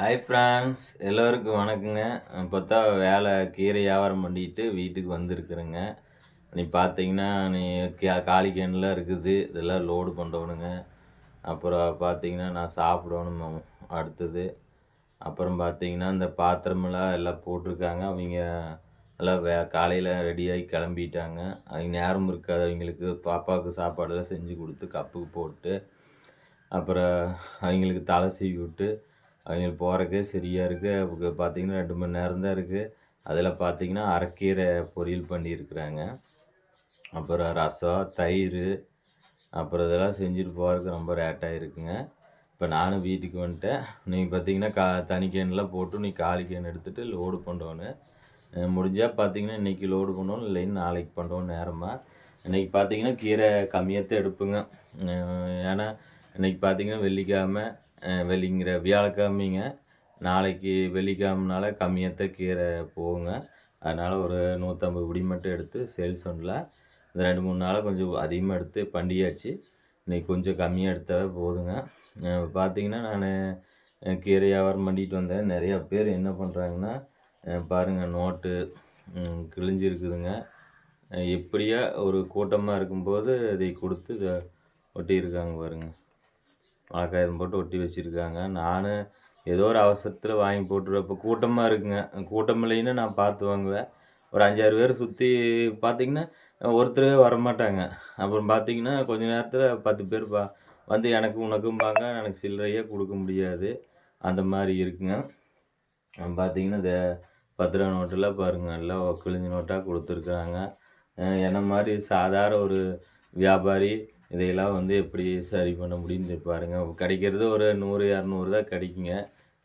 Hi France எல்லோருக்கும் வணக்கங்க. இப்போ தான் வேலை கீரை வியாபாரம் பண்ணிட்டு வீட்டுக்கு வந்திருக்குறேங்க. நீ பார்த்தீங்கன்னா நீ காலி கேன்லாம் இருக்குது. இதெல்லாம் லோடு பண்ணணுங்க அப்புறம் பார்த்தீங்கன்னா நான் சாப்பிடணும் அடுத்தது. அப்புறம் பார்த்தீங்கன்னா இந்த பாத்திரமெல்லாம் எல்லாம் போட்டிருக்காங்க. அவங்க எல்லாம் வே காலையில் ரெடியாகி கிளம்பிட்டாங்க. அவங்க நேரம் இருக்காது. அவங்களுக்கு பாப்பாவுக்கு சாப்பாடெல்லாம் செஞ்சு கொடுத்து கப்புக்கு போட்டு அப்புறம் அவங்களுக்கு தலை சீவி விட்டு அவங்களுக்கு போகிறக்கே சரியாக இருக்குது பார்த்திங்கன்னா ரெண்டு மணி நேரம் தான் இருக்குது அதில் பார்த்திங்கன்னா அரைக்கீரை பொரியல் பண்ணியிருக்கிறாங்க. அப்புறம் ரசம் தயிர் அப்புறம் இதெல்லாம் செஞ்சுட்டு போகிறதுக்கு ரொம்ப ரேட்டாக இருக்குங்க. இப்போ நானும் வீட்டுக்கு வந்துட்டேன். நீங்கள் பார்த்தீங்கன்னா கா தனி கேன்லாம் போட்டு நீ காலி கேன் எடுத்துகிட்டு லோடு பண்ணுவோன்னு முடிஞ்சால் பார்த்தீங்கன்னா இன்றைக்கி லோடு பண்ணுவோம் இல்லைன்னு நாளைக்கு பண்ணுவோம் நேரமாக இன்றைக்கி பார்த்தீங்கன்னா கீரை கம்மியாக தான் எடுப்புங்க. ஏன்னா இன்றைக்கி பார்த்தீங்கன்னா வெள்ளிக்கிழமை வெள்ளிங்கிற வியாழக்கிழமைங்க. நாளைக்கு வெள்ளிக்கிழமனால கம்மியாக கீரை போகுங்க. அதனால் ஒரு நூற்றம்பது பிடி மட்டும் எடுத்து சேல்ஸ் பண்ணல இந்த ரெண்டு மூணு நாளாக கொஞ்சம் அதிகமாக எடுத்து பண்டிகையாச்சு. இன்றைக்கி கொஞ்சம் கம்மியாக எடுத்தாவே போதுங்க. பார்த்திங்கன்னா நான் கீரை வியாபாரம் பண்ணிட்டு வந்தேன். நிறையா பேர் என்ன பண்ணுறாங்கன்னா பாருங்கள் நோட்டு கிழிஞ்சிருக்குதுங்க எப்படியா ஒரு கூட்டமாக இருக்கும்போது இதை கொடுத்து ஒட்டியிருக்காங்க பாருங்கள் மழைக்காயம் போட்டு ஒட்டி வச்சுருக்காங்க. நான் ஏதோ ஒரு அவசரத்தில் வாங்கி போட்டுருவேன். இப்போ கூட்டமாக இருக்குங்க. கூட்டம் இல்லைன்னு நான் பார்த்து வாங்குவேன். ஒரு அஞ்சாறு பேர் சுற்றி பார்த்திங்கன்னா ஒருத்தரவே வரமாட்டாங்க. அப்புறம் பார்த்திங்கன்னா கொஞ்ச நேரத்தில் பத்து பேர் பா வந்து எனக்கு உனக்கும்பாங்க எனக்கு சில்லறையே கொடுக்க முடியாது. அந்த மாதிரி இருக்குங்க. பார்த்திங்கன்னா இந்த பத்து ரூபா நோட்டெல்லாம் பாருங்கள் எல்லாம் கிழிஞ்ச நோட்டாக கொடுத்துருக்குறாங்க. என்ன மாதிரி சாதாரண ஒரு வியாபாரி இதையெல்லாம் வந்து எப்படி சரி பண்ண முடியும்னு பாருங்கள் கிடைக்கிறது ஒரு நூறு இரநூறு தான் கிடைக்குங்க.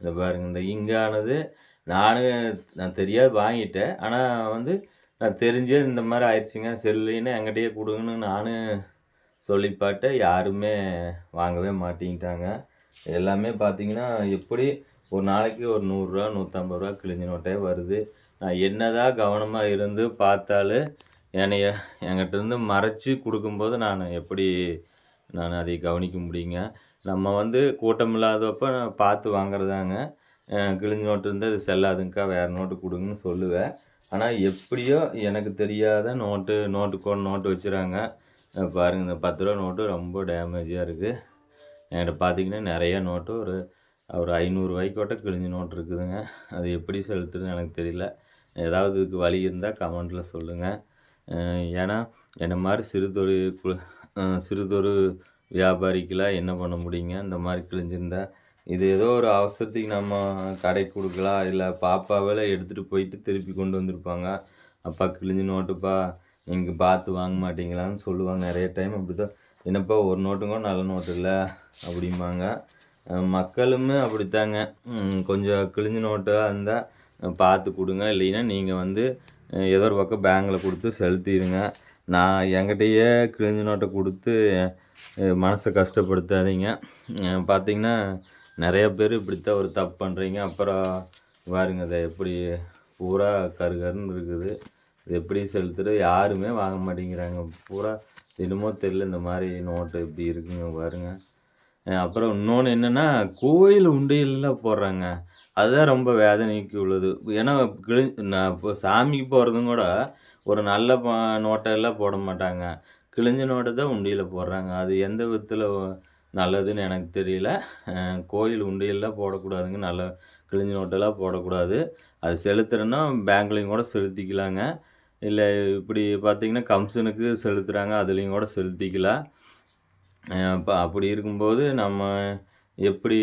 இந்த பாருங்கள் இந்த இங்கானது நானும் நான் தெரியாது வாங்கிட்டேன். ஆனால் வந்து நான் தெரிஞ்சே இந்த மாதிரி ஆயிடுச்சுங்க. செல்லுன்னு என்கிட்டயே கொடுங்கன்னு நானும் சொல்லி பார்த்தேன் யாருமே வாங்கவே மாட்டேங்கிட்டாங்க. எல்லாமே பார்த்தீங்கன்னா எப்படி ஒரு நாளைக்கு ஒரு நூறுரூவா நூற்றம்பது ரூபா கிழிஞ்ச நோட்டே வருது. நான் என்னதான் கவனமாக இருந்து பார்த்தாலும் என்னைய என்கிட்டேருந்து மறைச்சி கொடுக்கும்போது நான் எப்படி நான் அதை கவனிக்க முடியுங்க? நம்ம வந்து கூட்டம் இல்லாதப்போ பார்த்து வாங்குறதாங்க. கிழிஞ்ச நோட்டு இருந்தால் இது செல்லாதுங்கக்கா வேறு நோட்டு கொடுங்கன்னு சொல்லுவேன். ஆனால் எப்படியோ எனக்கு தெரியாத நோட்டு நோட்டு கோட் நோட்டு வச்சுறாங்க. பாருங்கள் இந்த பத்து ரூபா நோட்டு ரொம்ப டேமேஜாக இருக்குது என்கிட்ட பார்த்தீங்கன்னா நிறைய நோட்டு ஒரு ஒரு ஐநூறுரூவாய்க்கோட்ட கிழிஞ்ச நோட்டு இருக்குதுங்க. அது எப்படி செலுத்துறதுன்னு எனக்கு தெரியல. ஏதாவது இதுக்கு வழி இருந்தால் கமெண்ட்டில் சொல்லுங்கள் ஏன்னா என்னை மாதிரி சிறு தொழில் சிறு தொழில் வியாபாரிக்கெலாம் என்ன பண்ண முடியுங்க? இந்த மாதிரி கிழிஞ்சிருந்தா. இது ஏதோ ஒரு அவசரத்துக்கு நம்ம கடைக்கு கொடுக்கலாம். இல்லை பாப்பாவில் எடுத்துகிட்டு போயிட்டு திருப்பி கொண்டு வந்திருப்பாங்க. அப்பா கிழிஞ்சு நோட்டுப்பா நீங்கள் பார்த்து வாங்க மாட்டீங்களான்னு சொல்லுவாங்க. நிறைய டைம் அப்படி தான் என்னப்பா ஒரு நோட்டுங்க நல்ல நோட்டு இல்லை அப்படிம்பாங்க. மக்களுமே அப்படித்தாங்க. கொஞ்சம் கிழிஞ்சு நோட்டாக இருந்தால் பார்த்து கொடுங்க. இல்லைன்னா நீங்கள் வந்து ஏதோ ஒரு பக்கம் பேங்கில் கொடுத்து செலுத்திடுங்க. நான் என்கிட்டயே கிழிஞ்ச நோட்டை கொடுத்து மனசை கஷ்டப்படுத்தாதீங்க. பார்த்தீங்கன்னா நிறைய பேர் இப்படித்தான் ஒரு தப்பு பண்ணுறீங்க அப்புறம் பாருங்க அதை எப்படி பூரா கருகருன்னு இருக்குது. இது எப்படி செலுத்துறது? யாருமே வாங்க மாட்டேங்கிறாங்க. பூரா என்னமோ தெரில இந்த மாதிரி நோட்டு இப்படி இருக்குங்க பாருங்க. அப்புறம் இன்னொன்று என்னென்னா கோயில் உண்டியலில் போடுறாங்க. அதுதான் ரொம்ப வேதனைக்கு உள்ளது. ஏன்னா கிழி நான் இப்போ சாமிக்கு போகிறதும் கூட ஒரு நல்ல நோட்டெல்லாம் போட மாட்டாங்க. கிழிஞ்ச நோட்டை தான் உண்டியில் போடுறாங்க. அது எந்த விதத்தில் நல்லதுன்னு எனக்கு தெரியல. கோயில் உண்டியெல்லாம் போடக்கூடாதுங்க. நல்ல கிழிஞ்ச நோட்டெல்லாம் போடக்கூடாது. அது செலுத்துறேன்னா பேங்க்லேயும் கூட செலுத்திக்கலாங்க. இல்லை இப்படி பார்த்திங்கன்னா கம்சனுக்கு செலுத்துகிறாங்க அதுலேயும் கூட செலுத்திக்கலாம். இப்போ அப்படி இருக்கும்போது நம்ம எப்படி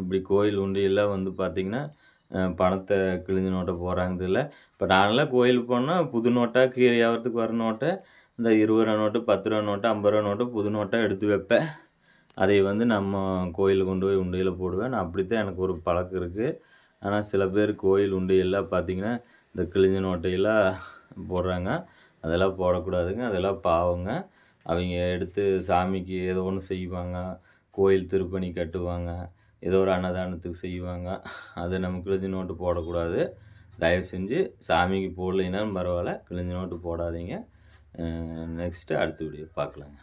இப்படி கோயில் உண்டியெல்லாம் வந்து பார்த்திங்கன்னா பணத்தை கிழிஞ்ச நோட்டை போகிறாங்கதில்ல இப்போ நானெல்லாம் கோயிலுக்கு போனால் புது நோட்டாக கீரை வியாபாரத்துக்கு வர நோட்டை இந்த இருபது ரூபா நோட்டு பத்து ரூபா நோட்டு ஐம்பது ரூபா நோட்டு புது நோட்டாக எடுத்து வைப்பேன். அதை வந்து நம்ம கோயிலுக்கு கொண்டு போய் உண்டியில் போடுவேன். நான் அப்படித்தான் எனக்கு ஒரு பழக்கம் இருக்குது ஆனால் சில பேர் கோயில் உண்டியெல்லாம் பார்த்திங்கன்னா இந்த கிழிஞ்ச நோட்டையெல்லாம் போடுறாங்க. அதெல்லாம் போடக்கூடாதுங்க. அதெல்லாம் பாவங்க. அவங்க எடுத்து சாமிக்கு ஏதோ ஒன்று செய்வாங்க. கோயில் திருப்பணி கட்டுவாங்க. ஏதோ ஒரு அன்னதானத்துக்கு செய்வாங்க. அதை நம்ம கிழிஞ்சு நோட்டு போடக்கூடாது. தயவு செஞ்சு சாமிக்கு போடலைனாலும் பரவாயில்ல. கிழிஞ்சு நோட்டு போடாதீங்க. நெக்ஸ்ட்டு அடுத்த வீடியோ பார்க்கலாங்க.